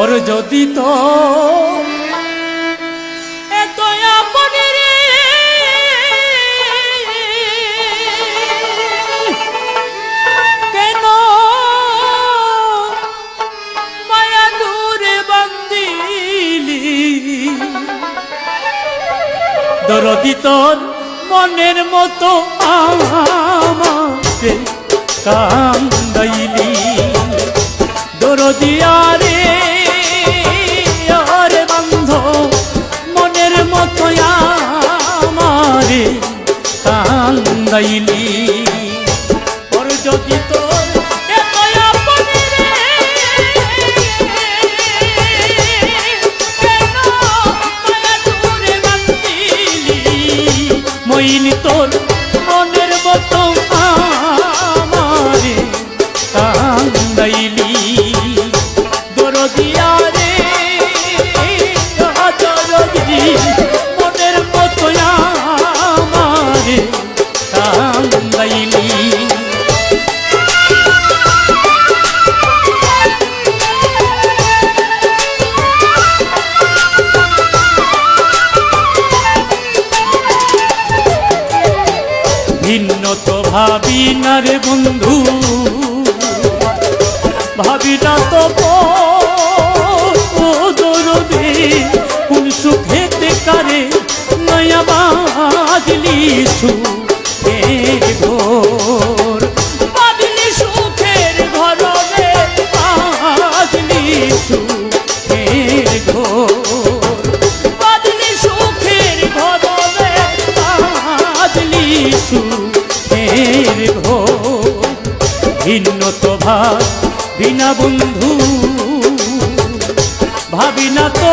ওর যদি তো দরদি তোর মনের মতো আমাকে কান্দাইলি। দরদিয়ারে আরে ভিন্ন তো ভাবি না রে বন্ধু। ভাবি না তো সুখেতে কারে নয়া বাজলি সুখের বাজলি এর ঘোর ভিন্ন তো ভাব বিনা বন্ধু। ভাবি না তো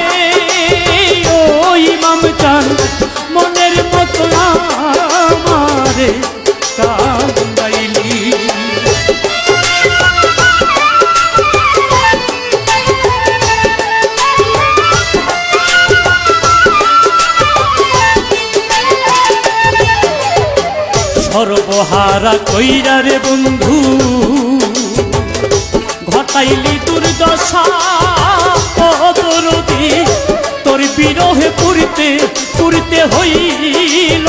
সর্বহারা কইরা রে বন্ধু, ঘটাইলি দুর্দশা। দরদি, তোর বিরহে পুরিতে পুরিতে হইল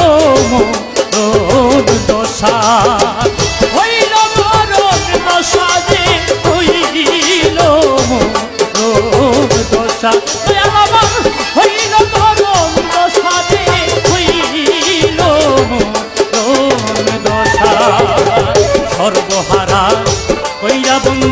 দশা। হইল দশা যে হইল দশা। সর্বহারা কইরা বন্ধু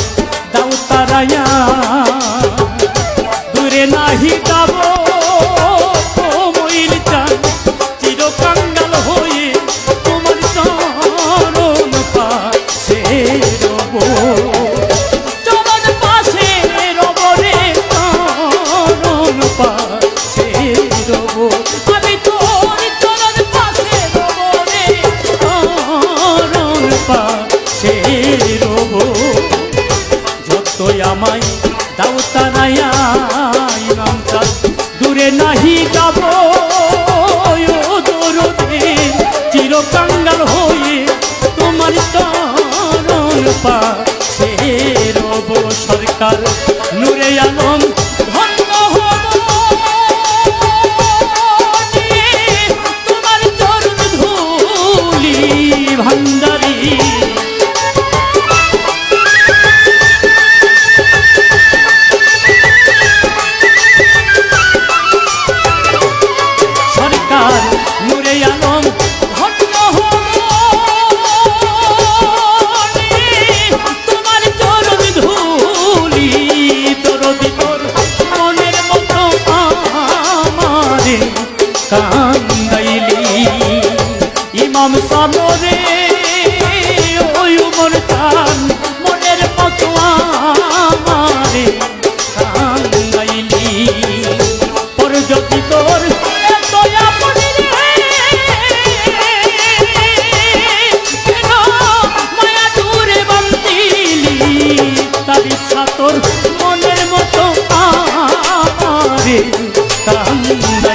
সরকার নূরে আলম সাঙ্গাইলি ইমাম সামরে ওই উমর খান মনের পথুয়ারে সাঙ্গাইলি পর যদি তোর তোর মনের মতো আমারে কান্দা